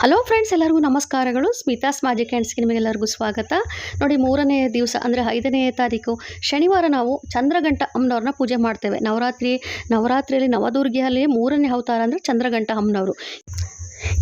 Hello friends ಎಲ್ಲರಿಗೂ ನಮಸ್ಕಾರಗಳು. Smitha's magic ಹ್ಯಾಂಡ್ಸ್ಗೆ ನಿಮಗೆಲ್ಲರಿಗೂ ಸ್ವಾಗತ. ನೋಡಿ, ಮೂರನೇ ದಿವಸ, ಅಂದರೆ ಐದನೇ ತಾರೀಕು, ಶನಿವಾರ ನಾವು ಚಂದ್ರಗಂಟ ಅಮ್ಮನವ್ರನ್ನ ಪೂಜೆ ಮಾಡ್ತೇವೆ. ನವರಾತ್ರಿ, ನವರಾತ್ರಿಯಲ್ಲಿ ನವದುರ್ಗಿಯಲ್ಲಿ ಮೂರನೇ ಅವತಾರ ಅಂದರೆ ಚಂದ್ರಗಂಟ ಅಮ್ಮನವರು.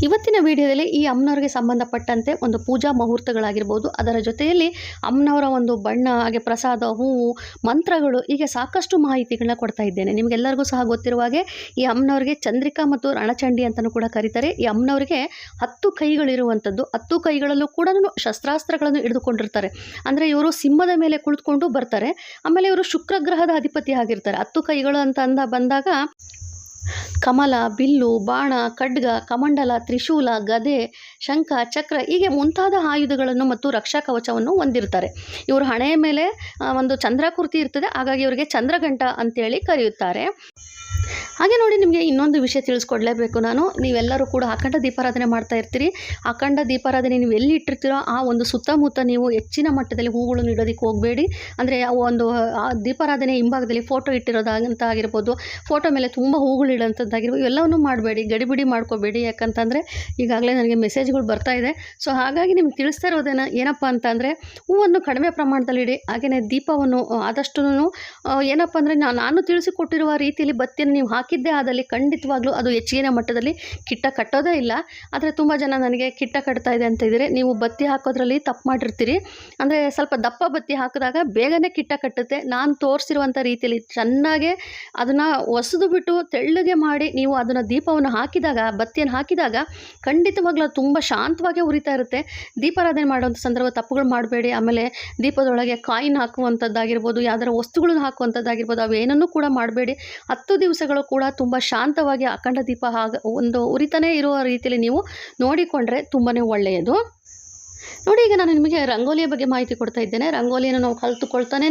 ಇವತ್ತಿನ ವಿಡಿಯೋದಲ್ಲಿ ಈ ಅಮ್ಮನವ್ರಿಗೆ ಸಂಬಂಧಪಟ್ಟಂತೆ ಒಂದು ಪೂಜಾ ಮುಹೂರ್ತಗಳಾಗಿರ್ಬೋದು, ಅದರ ಜೊತೆಯಲ್ಲಿ ಅಮ್ಮನವರ ಒಂದು ಬಣ್ಣ, ಹಾಗೆ ಪ್ರಸಾದ, ಹೂವು, ಮಂತ್ರಗಳು, ಹೀಗೆ ಸಾಕಷ್ಟು ಮಾಹಿತಿಗಳನ್ನ ಕೊಡ್ತಾ ಇದ್ದೇನೆ. ನಿಮಗೆಲ್ಲರಿಗೂ ಸಹ ಗೊತ್ತಿರುವ ಹಾಗೆ ಈ ಅಮ್ಮನವ್ರಿಗೆ ಚಂದ್ರಿಕಾ ಮತ್ತು ರಣಚಂಡಿ ಅಂತಲೂ ಕೂಡ ಕರೀತಾರೆ. ಈ ಅಮ್ಮನವ್ರಿಗೆ ಹತ್ತು ಕೈಗಳಿರುವಂಥದ್ದು, ಹತ್ತು ಕೈಗಳಲ್ಲೂ ಕೂಡ ಶಸ್ತ್ರಾಸ್ತ್ರಗಳನ್ನು ಹಿಡಿದುಕೊಂಡಿರ್ತಾರೆ. ಅಂದರೆ ಇವರು ಸಿಂಹದ ಮೇಲೆ ಕುಳಿತುಕೊಂಡು ಬರ್ತಾರೆ. ಆಮೇಲೆ ಇವರು ಶುಕ್ರಗ್ರಹದ ಅಧಿಪತಿ ಆಗಿರ್ತಾರೆ. ಹತ್ತು ಕೈಗಳು ಅಂತ ಅಂದ ಬಂದಾಗ ಕಮಲ, ಬಿಲ್ಲು, ಬಾಣ, ಖಡ್ಗ, ಕಮಂಡಲ, ತ್ರಿಶೂಲ, ಗದೆ, ಶಂಖ, ಚಕ್ರ ಹೀಗೆ ಮುಂತಾದ ಆಯುಧಗಳನ್ನು ಮತ್ತು ರಕ್ಷಾ ಕವಚವನ್ನು ಹೊಂದಿರ್ತಾರೆ ಇವರು ಹಣೆಯ ಮೇಲೆ ಒಂದು ಚಂದ್ರಾಕೃತಿ ಇರ್ತದೆ. ಹಾಗಾಗಿ ಇವರಿಗೆ ಚಂದ್ರಗಂಟ ಅಂತೇಳಿ ಕರೆಯುತ್ತಾರೆ. ಹಾಗೆ ನೋಡಿ ನಿಮಗೆ ಇನ್ನೊಂದು ವಿಷಯ ತಿಳಿಸ್ಕೊಡ್ಲೇಬೇಕು ನಾನು. ನೀವೆಲ್ಲರೂ ಕೂಡ ಅಖಂಡ ದೀಪಾರಾಧನೆ ಮಾಡ್ತಾ ಇರ್ತೀರಿ. ಅಖಂಡ ದೀಪಾರಾಧನೆ ನೀವು ಎಲ್ಲಿ ಇಟ್ಟಿರ್ತೀರೋ ಆ ಒಂದು ಸುತ್ತಮುತ್ತ ನೀವು ಹೆಚ್ಚಿನ ಮಟ್ಟದಲ್ಲಿ ಹೂಗಳನ್ನು ಇಡೋದಕ್ಕೆ ಹೋಗಬೇಡಿ. ಅಂದರೆ ಒಂದು ದೀಪಾರಾಧನೆ ಹಿಂಭಾಗದಲ್ಲಿ ಫೋಟೋ ಇಟ್ಟಿರೋದಂತ ಆಗಿರ್ಬೋದು ಫೋಟೋ ಮೇಲೆ ತುಂಬ ಹೂಗಳು ಇಡೋಂಥದ್ದಾಗಿರ್ಬೋದು ಎಲ್ಲವನ್ನೂ ಮಾಡಬೇಡಿ, ಗಡಿಬಿಡಿ ಮಾಡ್ಕೋಬೇಡಿ. ಯಾಕಂತಂದರೆ ಈಗಾಗಲೇ ನನಗೆ ಮೆಸೇಜ್ಗಳು ಬರ್ತಾ ಇದೆ. ಸೊ ಹಾಗಾಗಿ ನಿಮ್ಗೆ ತಿಳಿಸ್ತಾ ಇರೋದೇನ, ಏನಪ್ಪ ಅಂತಂದರೆ ಹೂವನ್ನು ಕಡಿಮೆ ಪ್ರಮಾಣದಲ್ಲಿ ಇಡಿ. ಹಾಗೆಯೇ ದೀಪವನ್ನು ಆದಷ್ಟು ಏನಪ್ಪ ಅಂದರೆ ನಾನು ತಿಳಿಸಿಕೊಟ್ಟಿರುವ ರೀತಿಯಲ್ಲಿ ಬತ್ತಿಯನ್ನು ನೀವು ಹಾಕಿದ್ದೇ ಆದಲ್ಲಿ ಖಂಡಿತವಾಗ್ಲೂ ಅದು ಹೆಚ್ಚಿನ ಮಟ್ಟದಲ್ಲಿ ಕಿಟ್ಟ ಕಟ್ಟೋದೇ ಇಲ್ಲ. ಆದರೆ ತುಂಬ ಜನ ನನಗೆ ಕಿಟ್ಟ ಕಟ್ತಾ ಇದೆ ಅಂತ ಇದ್ದರೆ ನೀವು ಬತ್ತಿ ಹಾಕೋದ್ರಲ್ಲಿ ತಪ್ಪು ಮಾಡಿರ್ತೀರಿ. ಅಂದರೆ ಸ್ವಲ್ಪ ದಪ್ಪ ಬತ್ತಿ ಹಾಕಿದಾಗ ಬೇಗನೆ ಕಿಟ್ಟ ಕಟ್ಟುತ್ತೆ. ನಾನು ತೋರಿಸಿರುವಂಥ ರೀತಿಯಲ್ಲಿ ಚೆನ್ನಾಗೆ ಅದನ್ನು ಹೊಸದು ಬಿಟ್ಟು ತೆಳ್ಳಗೆ ಮಾಡಿ ನೀವು ಅದನ್ನು ದೀಪವನ್ನು ಹಾಕಿದಾಗ, ಬತ್ತಿಯನ್ನು ಹಾಕಿದಾಗ ಖಂಡಿತವಾಗ್ಲೂ ತುಂಬ ಶಾಂತವಾಗಿ ಉರಿತಾ ಇರುತ್ತೆ. ದೀಪಾರಾಧನೆ ಮಾಡುವಂಥ ಸಂದರ್ಭ ತಪ್ಪುಗಳು ಮಾಡಬೇಡಿ. ಆಮೇಲೆ ದೀಪದೊಳಗೆ ಕಾಯಿನ್ ಹಾಕುವಂಥದ್ದಾಗಿರ್ಬೋದು ಯಾವ್ದಾರ ವಸ್ತುಗಳನ್ನ ಹಾಕುವಂಥದ್ದಾಗಿರ್ಬೋದು ಅವೇನನ್ನೂ ಕೂಡ ಮಾಡಬೇಡಿ. ಹತ್ತು ದಿವಸಗಳು ಕೂಡ ತುಂಬ ಶಾಂತವಾಗಿ ಅಖಂಡ ದೀಪ ಹಾಗ ಒಂದು ಉರಿತಾನೇ ಇರುವ ರೀತಿಯಲ್ಲಿ ನೀವು ನೋಡಿಕೊಂಡ್ರೆ ತುಂಬಾ ಒಳ್ಳೆಯದು. ನೋಡಿ, ಈಗ ನಾನು ನಿಮಗೆ ರಂಗೋಲಿಯ ಬಗ್ಗೆ ಮಾಹಿತಿ ಕೊಡ್ತಾ ಇದ್ದೇನೆ. ರಂಗೋಲಿಯನ್ನು ನಾವು ಕಲಿತುಕೊಳ್ತಾನೇ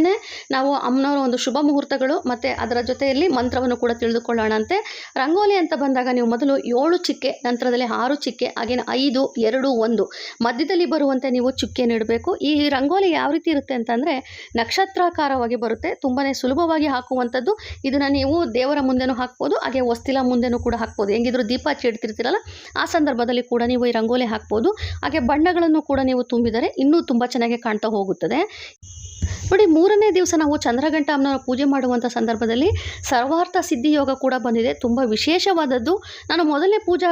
ನಾವು ಅಮ್ಮನವರ ಒಂದು ಶುಭ ಮುಹೂರ್ತಗಳು ಮತ್ತು ಅದರ ಜೊತೆಯಲ್ಲಿ ಮಂತ್ರವನ್ನು ಕೂಡ ತಿಳಿದುಕೊಳ್ಳೋಣಂತೆ. ರಂಗೋಲಿ ಅಂತ ಬಂದಾಗ ನೀವು ಮೊದಲು ಏಳು ಚಿಕ್ಕೆ, ನಂತರದಲ್ಲಿ ಆರು ಚಿಕ್ಕೆ, ಹಾಗೇನೆ ಐದು, ಎರಡು, ಒಂದು. ಮಧ್ಯದಲ್ಲಿ ಬರುವಂತೆ ನೀವು ಚುಕ್ಕೆಯನ್ನು ಇಡಬೇಕು. ಈ ರಂಗೋಲಿ ಯಾವ ರೀತಿ ಇರುತ್ತೆ ಅಂತಂದರೆ ನಕ್ಷತ್ರಾಕಾರವಾಗಿ ಬರುತ್ತೆ. ತುಂಬಾ ಸುಲಭವಾಗಿ ಹಾಕುವಂಥದ್ದು. ಇದನ್ನು ನೀವು ದೇವರ ಮುಂದೆನೂ ಹಾಕ್ಬೋದು, ಹಾಗೆ ಹೊಸ್ತಿಲ ಮುಂದೆನೂ ಕೂಡ ಹಾಕ್ಬೋದು. ಹೆಂಗಿದ್ರು ದೀಪ ಹಚ್ಚಿ ಆ ಸಂದರ್ಭದಲ್ಲಿ ಕೂಡ ನೀವು ಈ ರಂಗೋಲಿ ಹಾಕ್ಬೋದು. ಹಾಗೆ ಬಣ್ಣಗಳನ್ನು ಕೂಡ ನೀವು ತುಂಬಿದರೆ ಇನ್ನೂ ತುಂಬ ಚೆನ್ನಾಗಿ ಕಾಣ್ತಾ ಹೋಗುತ್ತದೆ. ನೋಡಿ, ಮೂರನೇ ದಿವಸ ನಾವು ಚಂದ್ರಗಂಟ ಅಮ್ಮನ ಪೂಜೆ ಮಾಡುವಂಥ ಸಂದರ್ಭದಲ್ಲಿ ಸರ್ವಾರ್ಥ ಸಿದ್ಧಿ ಯೋಗ ಕೂಡ ಬಂದಿದೆ. ತುಂಬ ವಿಶೇಷವಾದದ್ದು. ನಾನು ಮೊದಲನೇ ಪೂಜಾ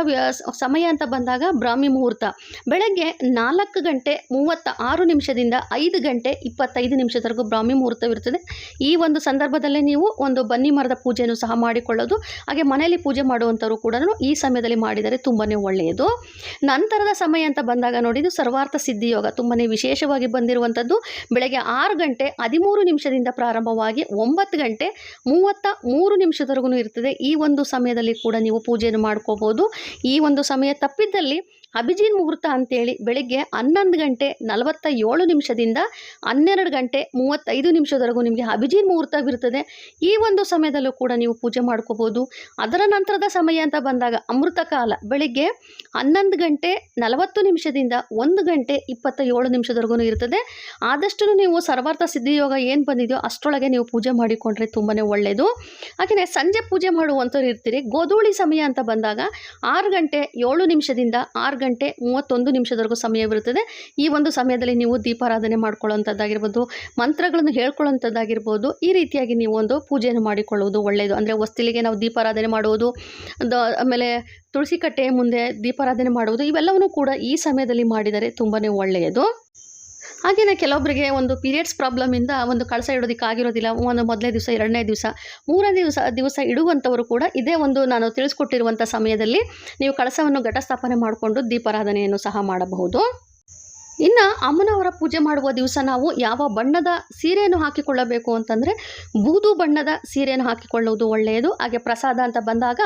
ಸಮಯ ಅಂತ ಬಂದಾಗ ಬ್ರಾಹ್ಮಿ ಮುಹೂರ್ತ. ಬೆಳಗ್ಗೆ ನಾಲ್ಕು ಗಂಟೆ ಮೂವತ್ತ ಆರು ನಿಮಿಷದಿಂದ ಐದು ಗಂಟೆ ಇಪ್ಪತ್ತೈದು ನಿಮಿಷದವರೆಗೂ ಬ್ರಾಹ್ಮಿ ಮುಹೂರ್ತವಿರುತ್ತದೆ. ಈ ಒಂದು ಸಂದರ್ಭದಲ್ಲೇ ನೀವು ಒಂದು ಬನ್ನಿ ಮರದ ಪೂಜೆಯನ್ನು ಸಹ ಮಾಡಿಕೊಳ್ಳೋದು. ಹಾಗೆ ಮನೆಯಲ್ಲಿ ಪೂಜೆ ಮಾಡುವಂಥವರು ಕೂಡ ಈ ಸಮಯದಲ್ಲಿ ಮಾಡಿದರೆ ತುಂಬಾ ಒಳ್ಳೆಯದು. ನಂತರದ ಸಮಯ ಅಂತ ಬಂದಾಗ ನೋಡಿದ್ದು ಸರ್ವಾರ್ಥ ಸಿದ್ಧಿ ಯೋಗ. ತುಂಬಾ ವಿಶೇಷವಾಗಿ ಬಂದಿರುವಂಥದ್ದು. ಬೆಳಗ್ಗೆ ಆರು ಗಂಟೆ ಹದಿಮೂರು ನಿಮಿಷದಿಂದ ಪ್ರಾರಂಭವಾಗಿ ಒಂಬತ್ತು ಗಂಟೆ ಮೂವತ್ತ ಮೂರು ನಿಮಿಷದವರೆಗೂ ಇರ್ತದೆ. ಈ ಒಂದು ಸಮಯದಲ್ಲಿ ಕೂಡ ನೀವು ಪೂಜೆಯನ್ನು ಮಾಡ್ಕೋಬೋದು. ಈ ಒಂದು ಸಮಯ ತಪ್ಪಿದ್ದಲ್ಲಿ ಅಭಿಜಿನ್ ಮುಹೂರ್ತ ಅಂತೇಳಿ ಬೆಳಿಗ್ಗೆ ಹನ್ನೊಂದು ಗಂಟೆ ನಲವತ್ತ ಏಳು ನಿಮಿಷದಿಂದ ಹನ್ನೆರಡು ಗಂಟೆ ಮೂವತ್ತೈದು ನಿಮಿಷದವರೆಗೂ ನಿಮಗೆ ಅಭಿಜಿನ್ ಮುಹೂರ್ತವಿರ್ತದೆ. ಈ ಒಂದು ಸಮಯದಲ್ಲೂ ಕೂಡ ನೀವು ಪೂಜೆ ಮಾಡ್ಕೋಬೋದು. ಅದರ ನಂತರದ ಸಮಯ ಅಂತ ಬಂದಾಗ ಅಮೃತ ಕಾಲ ಬೆಳಿಗ್ಗೆ ಹನ್ನೊಂದು ಗಂಟೆ ನಲವತ್ತು ನಿಮಿಷದಿಂದ ಒಂದು ಗಂಟೆ ಇಪ್ಪತ್ತ ಏಳು ನಿಮಿಷದವರೆಗೂ ಇರ್ತದೆ. ಆದಷ್ಟು ನೀವು ಸರ್ವಾರ್ಥ ಸಿದ್ಧಿಯೋಗ ಏನು ಬಂದಿದೆಯೋ ಅಷ್ಟರೊಳಗೆ ನೀವು ಪೂಜೆ ಮಾಡಿಕೊಂಡ್ರೆ ತುಂಬಾ ಒಳ್ಳೆಯದು ಹಾಗೆಯೇ ಸಂಜೆ ಪೂಜೆ ಮಾಡುವಂಥವ್ರು ಇರ್ತೀರಿ. ಗೋಧೂಳಿ ಸಮಯ ಅಂತ ಬಂದಾಗ ಆರು ಗಂಟೆ ಏಳು ನಿಮಿಷದಿಂದ ಆರು ಗಂಟೆ ಮೂವತ್ತೊಂದು ನಿಮಿಷದವರೆಗೂ ಸಮಯವಿರುತ್ತದೆ ಈ ಒಂದು ಸಮಯದಲ್ಲಿ ನೀವು ದೀಪಾರಾಧನೆ ಮಾಡ್ಕೊಳ್ಳೋಂಥದ್ದಾಗಿರ್ಬೋದು ಮಂತ್ರಗಳನ್ನು ಹೇಳ್ಕೊಳ್ಳೋಂಥದ್ದಾಗಿರ್ಬೋದು ಈ ರೀತಿಯಾಗಿ ನೀವು ಒಂದು ಪೂಜೆಯನ್ನು ಮಾಡಿಕೊಳ್ಳುವುದು ಒಳ್ಳೆಯದು. ಅಂದರೆ ಹೊಸ್ತಿಲಿಗೆ ನಾವು ದೀಪಾರಾಧನೆ ಮಾಡುವುದು ಆಮೇಲೆ ತುಳಸಿ ಕಟ್ಟೆಯ ಮುಂದೆ ದೀಪಾರಾಧನೆ ಮಾಡುವುದು, ಇವೆಲ್ಲವನ್ನೂ ಕೂಡ ಈ ಸಮಯದಲ್ಲಿ ಮಾಡಿದರೆ ತುಂಬಾ ಒಳ್ಳೆಯದು. ಹಾಗೆಯೇ ಕೆಲವೊಬ್ಬರಿಗೆ ಒಂದು ಪೀರಿಯಡ್ಸ್ ಪ್ರಾಬ್ಲಮಿಂದ ಒಂದು ಕಳಸ ಇಡೋದಕ್ಕೆ ಆಗಿರೋದಿಲ್ಲ. ಒಂದು ಮೊದಲನೇ ದಿವಸ, ಎರಡನೇ ದಿವಸ, ಮೂರನೇ ದಿವಸ ದಿವಸ ಇಡುವಂಥವರು ಕೂಡ ಇದೇ ಒಂದು ನಾನು ತಿಳಿಸ್ಕೊಟ್ಟಿರುವಂಥ ಸಮಯದಲ್ಲಿ ನೀವು ಕಳಸವನ್ನು ಘಟಸ್ಥಾಪನೆ ಮಾಡಿಕೊಂಡು ದೀಪಾರಾಧನೆಯನ್ನು ಸಹ ಮಾಡಬಹುದು. ಇನ್ನು ಅಮ್ಮನವರ ಪೂಜೆ ಮಾಡುವ ದಿವಸ ನಾವು ಯಾವ ಬಣ್ಣದ ಸೀರೆಯನ್ನು ಹಾಕಿಕೊಳ್ಳಬೇಕು ಅಂತಂದರೆ ಬೂದು ಬಣ್ಣದ ಸೀರೆಯನ್ನು ಹಾಕಿಕೊಳ್ಳುವುದು ಒಳ್ಳೆಯದು. ಹಾಗೆ ಪ್ರಸಾದ ಅಂತ ಬಂದಾಗ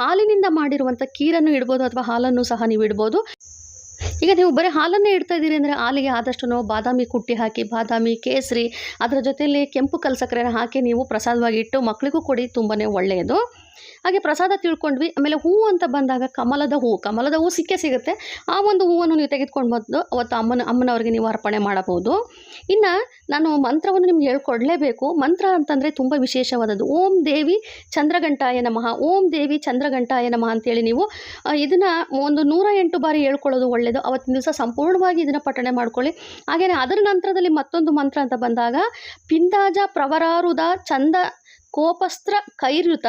ಹಾಲಿನಿಂದ ಮಾಡಿರುವಂಥ ಕೀರನ್ನು ಇಡ್ಬೋದು ಅಥವಾ ಹಾಲನ್ನು ಸಹ ನೀವು ಇಡ್ಬೋದು. ಈಗ ನೀವು ಬರೀ ಹಾಲನ್ನೇ ಇಡ್ತಾ ಇದ್ದೀರಿ ಅಂದರೆ ಹಾಲಿಗೆ ಆದಷ್ಟು ನಾವು ಬಾದಾಮಿ ಕುಟ್ಟಿ ಹಾಕಿ, ಬಾದಾಮಿ ಕೇಸರಿ, ಅದರ ಜೊತೆಯಲ್ಲಿ ಕೆಂಪು ಕಲ್ಸಕ್ಕರೆ ಹಾಕಿ ನೀವು ಪ್ರಸಾದವಾಗಿ ಇಟ್ಟು ಮಕ್ಕಳಿಗೂ ಕೊಡಿ ತುಂಬಾ ಒಳ್ಳೆಯದು. ಹಾಗೆ ಪ್ರಸಾದ ತಿಳ್ಕೊಂಡ್ವಿ. ಆಮೇಲೆ ಹೂವು ಅಂತ ಬಂದಾಗ ಕಮಲದ ಹೂವು ಕಮಲದ ಹೂವು ಸಿಕ್ಕೇ ಸಿಗುತ್ತೆ. ಆ ಒಂದು ಹೂವನ್ನು ನೀವು ತೆಗೆದುಕೊಂಡು ಬಂದು ಅವತ್ತು ಅಮ್ಮನ, ಅಮ್ಮನವ್ರಿಗೆ ನೀವು ಅರ್ಪಣೆ ಮಾಡಬಹುದು. ಇನ್ನು ನಾನು ಮಂತ್ರವನ್ನು ನಿಮ್ಗೆ ಹೇಳ್ಕೊಡ್ಲೇಬೇಕು. ಮಂತ್ರ ಅಂತಂದರೆ ತುಂಬ ವಿಶೇಷವಾದದ್ದು. ಓಂ ದೇವಿ ಚಂದ್ರಗಂಟಾಯ ನಮಃ. ಓಂ ದೇವಿ ಚಂದ್ರಗಂಟಾಯ ನಮಃ ಅಂತೇಳಿ ನೀವು ಇದನ್ನು ಒಂದು ನೂರ ಎಂಟು ಬಾರಿ ಹೇಳ್ಕೊಳ್ಳೋದು ಒಳ್ಳೆಯದು ಅವತ್ತಿನ ದಿವಸ ಸಂಪೂರ್ಣವಾಗಿ ಇದನ್ನು ಪಠಣೆ ಮಾಡ್ಕೊಳ್ಳಿ. ಹಾಗೆಯೇ ಅದರ ನಂತರದಲ್ಲಿ ಮತ್ತೊಂದು ಮಂತ್ರ ಅಂತ ಬಂದಾಗ, ಪಿಂದಾಜ ಪ್ರವರಾರುದ ಚಂದ ಕೋಪಸ್ತ್ರ ಕೈರುತ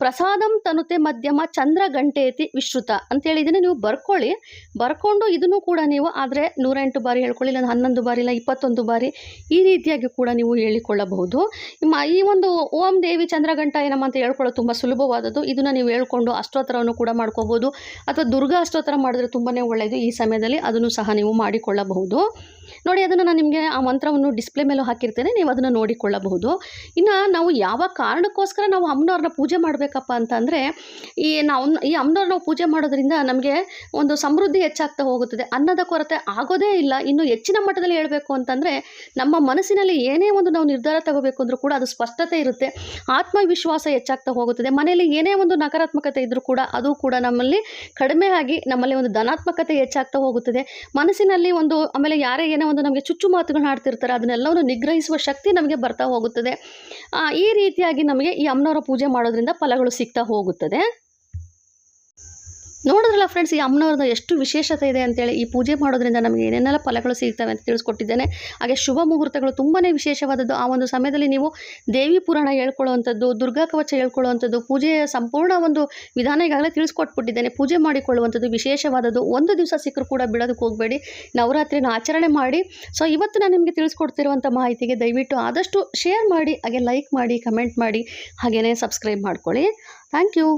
ಪ್ರಸಾದಂ ತನುತೆ ಮಧ್ಯಮ ಚಂದ್ರ ಗಂಟೇತಿ ವಿಶ್ರುತ. ಅಂತೇಳಿ ಇದನ್ನು ನೀವು ಬರ್ಕೊಳ್ಳಿ. ಬರ್ಕೊಂಡು ಇದನ್ನು ಕೂಡ ನೀವು, ಆದರೆ ನೂರೆಂಟು ಬಾರಿ ಹೇಳ್ಕೊಳ್ಳಿ ಇಲ್ಲ ಹನ್ನೊಂದು ಬಾರಿ, ಇಲ್ಲ ಇಪ್ಪತ್ತೊಂದು ಬಾರಿ ಈ ರೀತಿಯಾಗಿ ಕೂಡ ನೀವು ಹೇಳಿಕೊಳ್ಳಬಹುದು. ಈ ಒಂದು ಓಂ ದೇವಿ ಚಂದ್ರಘಂಟ ಏನಮ್ಮ ಅಂತ ಹೇಳ್ಕೊಳ್ಳೋದು ತುಂಬ ಸುಲಭವಾದದ್ದು. ಇದನ್ನು ನೀವು ಹೇಳ್ಕೊಂಡು ಅಷ್ಟೋತ್ತರವನ್ನು ಕೂಡ ಮಾಡ್ಕೋಬೋದು ಅಥವಾ ದುರ್ಗಾ ಅಷ್ಟೋತ್ತರ ಮಾಡಿದ್ರೆ ತುಂಬಾ ಒಳ್ಳೆಯದು ಈ ಸಮಯದಲ್ಲಿ. ಅದನ್ನು ಸಹ ನೀವು ಮಾಡಿಕೊಳ್ಳಬಹುದು. ನೋಡಿ, ಅದನ್ನು ನಾನು ನಿಮಗೆ ಆ ಮಂತ್ರವನ್ನು ಡಿಸ್ಪ್ಲೇ ಮೇಲೂ ಹಾಕಿರ್ತೇನೆ. ನೀವು ಅದನ್ನು ನೋಡಿಕೊಳ್ಳಬಹುದು. ಇನ್ನು ನಾವು ಯಾವ ಕಾರಣಕ್ಕೋಸ್ಕರ ನಾವು ಅಮ್ಮನವ್ರನ್ನ ಪೂಜೆ ಮಾಡಬೇಕಪ್ಪ ಅಂತಂದರೆ, ಈ ನಾವು ಈ ಅಮ್ಮನವ್ರು ನಾವು ಪೂಜೆ ಮಾಡೋದ್ರಿಂದ ನಮಗೆ ಒಂದು ಸಮೃದ್ಧಿ ಹೆಚ್ಚಾಗ್ತಾ ಹೋಗುತ್ತದೆ. ಅನ್ನದ ಕೊರತೆ ಆಗೋದೇ ಇಲ್ಲ. ಇನ್ನು ಹೆಚ್ಚಿನ ಮಟ್ಟದಲ್ಲಿ ಹೇಳಬೇಕು ಅಂತಂದರೆ, ನಮ್ಮ ಮನಸ್ಸಿನಲ್ಲಿ ಏನೇ ಒಂದು ನಾವು ನಿರ್ಧಾರ ತಗೋಬೇಕು ಅಂದರೂ ಕೂಡ ಅದು ಸ್ಪಷ್ಟತೆ ಇರುತ್ತೆ. ಆತ್ಮವಿಶ್ವಾಸ ಹೆಚ್ಚಾಗ್ತಾ ಹೋಗುತ್ತದೆ. ಮನೆಯಲ್ಲಿ ಏನೇ ಒಂದು ನಕಾರಾತ್ಮಕತೆ ಇದ್ದರೂ ಕೂಡ ಅದು ಕೂಡ ನಮ್ಮಲ್ಲಿ ಕಡಿಮೆ ಆಗಿ ನಮ್ಮಲ್ಲಿ ಒಂದು ಧನಾತ್ಮಕತೆ ಹೆಚ್ಚಾಗ್ತಾ ಹೋಗುತ್ತದೆ. ಮನಸ್ಸಿನಲ್ಲಿ ಒಂದು, ಆಮೇಲೆ ಯಾರೇ ಏನೋ ಒಂದು ನಮಗೆ ಚುಚ್ಚು ಮಾತುಗಳನ್ನ ಆಡ್ತಿರ್ತಾರೆ, ಅದನ್ನೆಲ್ಲವನ್ನು ನಿಗ್ರಹಿಸುವ ಶಕ್ತಿ ನಮಗೆ ಬರ್ತಾ ಹೋಗುತ್ತದೆ. ಈ ರೀತಿಯಾಗಿ ನಮಗೆ ಈ ಅಮ್ಮನವರ ಪೂಜೆ ಮಾಡೋದ್ರಿಂದ ಫಲಗಳು ಸಿಗ್ತಾ ಹೋಗುತ್ತದೆ. ನೋಡಿದ್ರಲ್ಲ ಫ್ರೆಂಡ್ಸ್ ಈ ಅಮ್ಮನವ್ರದ್ದು ಎಷ್ಟು ವಿಶೇಷತೆ ಇದೆ ಅಂತೇಳಿ. ಈ ಪೂಜೆ ಮಾಡೋದ್ರಿಂದ ನಮಗೆ ಏನೇನೆಲ್ಲ ಫಲಗಳು ಸಿಗ್ತವೆ ಅಂತ ತಿಳಿಸ್ಕೊಟ್ಟಿದ್ದೇನೆ. ಹಾಗೆ ಶುಭ ಮುಹೂರ್ತಗಳು ತುಂಬಾ ವಿಶೇಷವಾದದ್ದು. ಆ ಒಂದು ಸಮಯದಲ್ಲಿ ನೀವು ದೇವಿ ಪುರಾಣ ಹೇಳ್ಕೊಳ್ಳುವಂಥದ್ದು, ದುರ್ಗಾ ಕವಚ ಹೇಳ್ಕೊಳ್ಳುವಂಥದ್ದು, ಪೂಜೆಯ ಸಂಪೂರ್ಣ ಒಂದು ವಿಧಾನ ಈಗಾಗಲೇ ತಿಳಿಸ್ಕೊಟ್ಬಿಟ್ಟಿದ್ದೇನೆ. ಪೂಜೆ ಮಾಡಿಕೊಳ್ಳುವಂಥದ್ದು ವಿಶೇಷವಾದದ್ದು. ಒಂದು ದಿವಸ ಸಿಕ್ಕರು ಕೂಡ ಬಿಡೋದಕ್ಕೆ ಹೋಗಬೇಡಿ. ನವರಾತ್ರಿನ ಆಚರಣೆ ಮಾಡಿ. ಸೊ ಇವತ್ತು ನಾನು ನಿಮಗೆ ತಿಳಿಸ್ಕೊಡ್ತಿರುವಂಥ ಮಾಹಿತಿಗೆ ದಯವಿಟ್ಟು ಆದಷ್ಟು ಶೇರ್ ಮಾಡಿ, ಹಾಗೆ ಲೈಕ್ ಮಾಡಿ ಕಮೆಂಟ್ ಮಾಡಿ ಹಾಗೆಯೇ ಸಬ್ಸ್ಕ್ರೈಬ್ ಮಾಡ್ಕೊಳ್ಳಿ. Thank you